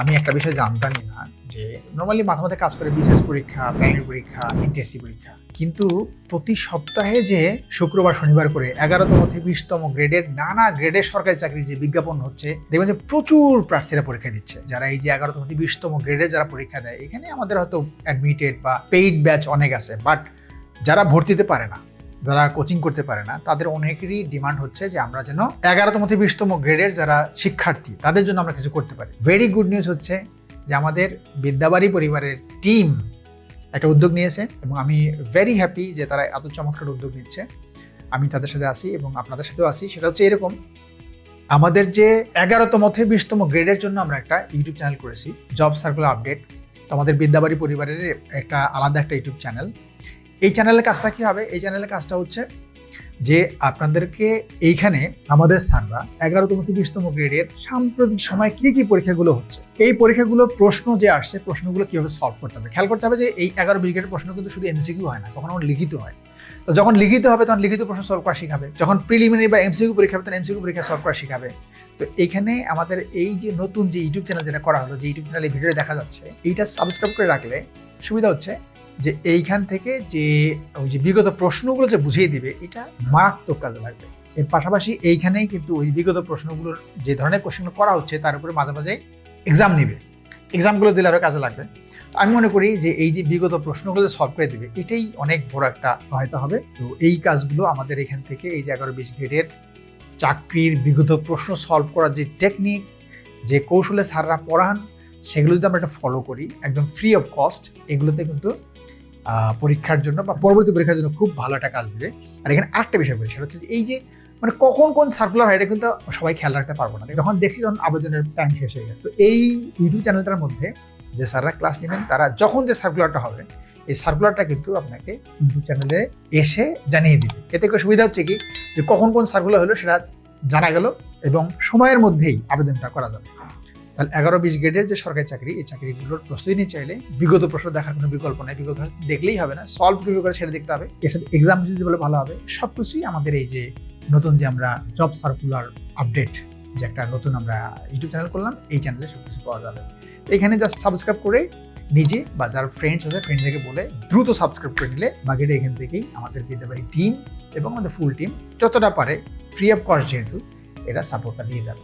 আমি একটা বিষয় জানতামই না যে নর্মালি মাথা মাথায় কাজ করে বিশেষ পরীক্ষা প্রাইমারি পরীক্ষা ইন্টারসি পরীক্ষা। কিন্তু প্রতি সপ্তাহে যে শুক্রবার, শনিবার করে এগারোতম থেকে বিশতম গ্রেডের নানা গ্রেডের সরকারি চাকরির যে বিজ্ঞাপন হচ্ছে, দেখবেন যে প্রচুর প্রার্থীরা পরীক্ষা দিচ্ছে। যারা এই যে এগারোতম থেকে বিশতম গ্রেডের যারা পরীক্ষা দেয়, এখানে আমাদের হয়তো অ্যাডমিটেড বা পেইড ব্যাচ অনেক আছে বাট যারা ভর্তিতে পারে না যারা কোচিং করতে পারে না, তাদের অনেকেরই ডিমান্ড হচ্ছে যে আমরা যেন এগারোতম থেকে বিশতম গ্রেডের যারা শিক্ষার্থী, তাদের জন্য আমরা কিছু করতে পারি। ভেরি গুড নিউজ হচ্ছে যে আমাদের বিদ্যাবাড়ি পরিবারের টিম একটা উদ্যোগ নিয়েছে এবং আমি ভেরি হ্যাপি যে তারা এত চমৎকার উদ্যোগ নিচ্ছে। আমি তাদের সাথে আসি এবং আপনাদের সাথেও আসি সেটা হচ্ছে এরকম, আমাদের যে এগারোতম থেকে বিশতম গ্রেডের জন্য আমরা একটা ইউটিউব চ্যানেল করেছি জব সার্কুলার আপডেট তো আমাদের বিদ্যাবাড়ি পরিবারের একটা আলাদা একটা ইউটিউব চ্যানেল এই চ্যানেলের কাজটা কি হবে? এই চ্যানেলের কাজটা হচ্ছে যে আপনাদেরকে এইখানে আমাদের স্যাররা এগারোতম থেকে বিশতম গ্রেডের সাম্প্রতিক সময় কি কি পরীক্ষাগুলো হচ্ছে, এই পরীক্ষাগুলো প্রশ্ন যে আসছে, প্রশ্নগুলো কীভাবে সলভ করতে হবে? খেয়াল করতে হবে যে এই এগারো গ্রেডের প্রশ্ন কিন্তু শুধু এমসিকিউ হয় না, কখনো লিখিত হয়। তো যখন লিখিত হবে, তখন লিখিত প্রশ্ন সলভ করা শিখাবে। যখন প্রিলিমিনারি বা এমসিকিউ পরীক্ষা হবে, তখন এমসিকিউ পরীক্ষা সলভ করা শিখাবে। তো এইখানে আমাদের এই যে নতুন যে ইউটিউব চ্যানেল যেটা করা হলো, যে ইউটিউব চ্যানেলে ভিডিও দেখা যাচ্ছে, এইটা সাবস্ক্রাইব করে রাখলে সুবিধা হচ্ছে যে এইখান থেকে যে ওই যে বিগত প্রশ্নগুলো যে বুঝিয়ে দিবে, এটা মারাত্মক কাজে লাগবে। এর পাশাপাশি এইখানেই কিন্তু ওই বিগত প্রশ্নগুলোর যে ধরনের কোশ্চেনগুলো করা হচ্ছে, তার উপরে মাঝে মাঝে এক্সাম নেবে। এক্সামগুলো দিলে আরও কাজে লাগবে। আমি মনে করি যে এই যে বিগত প্রশ্নগুলো সলভ করে দেবে, এটাই অনেক বড় একটা সহায়তা হবে। তো এই কাজগুলো আমাদের এখান থেকে এই যে এগারো বিশ গ্রেডের চাকরির বিগত প্রশ্ন সলভ করার যে টেকনিক যে কৌশলে স্যাররা পড়ান, সেগুলো যদি আমরা একটা ফলো করি, একদম ফ্রি অফ কস্ট এগুলোতে কিন্তু পরীক্ষার জন্য বা পরবর্তী পরীক্ষার জন্য খুব ভালো একটা কাজ দিবে। আর এখানে আরেকটা বিষয় বলি, সেটা হচ্ছে এই যে মানে কখন কোন সার্কুলার হয় এটা কিন্তু সবাই খেয়াল রাখতে পারব না। যখন দেখছি তখন আবেদনের টাইম শেষ হয়ে গেছে। তো এই ইউটিউব চ্যানেলটার মধ্যে যে স্যাররা ক্লাস নেবেন, তারা যখন যে সার্কুলারটা হবে, এই সার্কুলারটা কিন্তু আপনাকে ইউটিউব চ্যানেলে এসে জানিয়ে দিবে। এতে করে সুবিধা হচ্ছে কি? যে কখন কোন সার্কুলার হলো সেটা জানা গেল এবং সময়ের মধ্যেই আবেদনটা করা যাবে। তাহলে এগারো বিশ গ্রেডের যে সরকারি চাকরি, এই চাকরিগুলোর প্রস্তুতি নিতে চাইলে বিগত প্রশ্ন দেখার কোনো বিকল্প নেই। বিগত দেখলেই হবে না। সলভ কীভাবে করে সেটা দেখতে হবে। এর সাথে এক্সাম যদি বলে ভালো হবে সব কিছুই আমাদের এই যে নতুন যে আমরা জব সার্কুলার আপডেট যে একটা নতুন আমরা ইউটিউব চ্যানেল করলাম, এই চ্যানেলে সব কিছু পাওয়া যাবে। এখানে জাস্ট সাবস্ক্রাইব করে নিজে বা যার ফ্রেন্ডস আছে ফ্রেন্ডদেরকে বলে দ্রুত সাবস্ক্রাইব করে নিলে বাকিটা এখান থেকেই আমাদের বিদ্যাবাড়ি টিম এবং আমাদের ফুল টিম যতটা পারে ফ্রি অফ কস্ট যেহেতু, এরা সাপোর্টটা দিয়ে যাবে।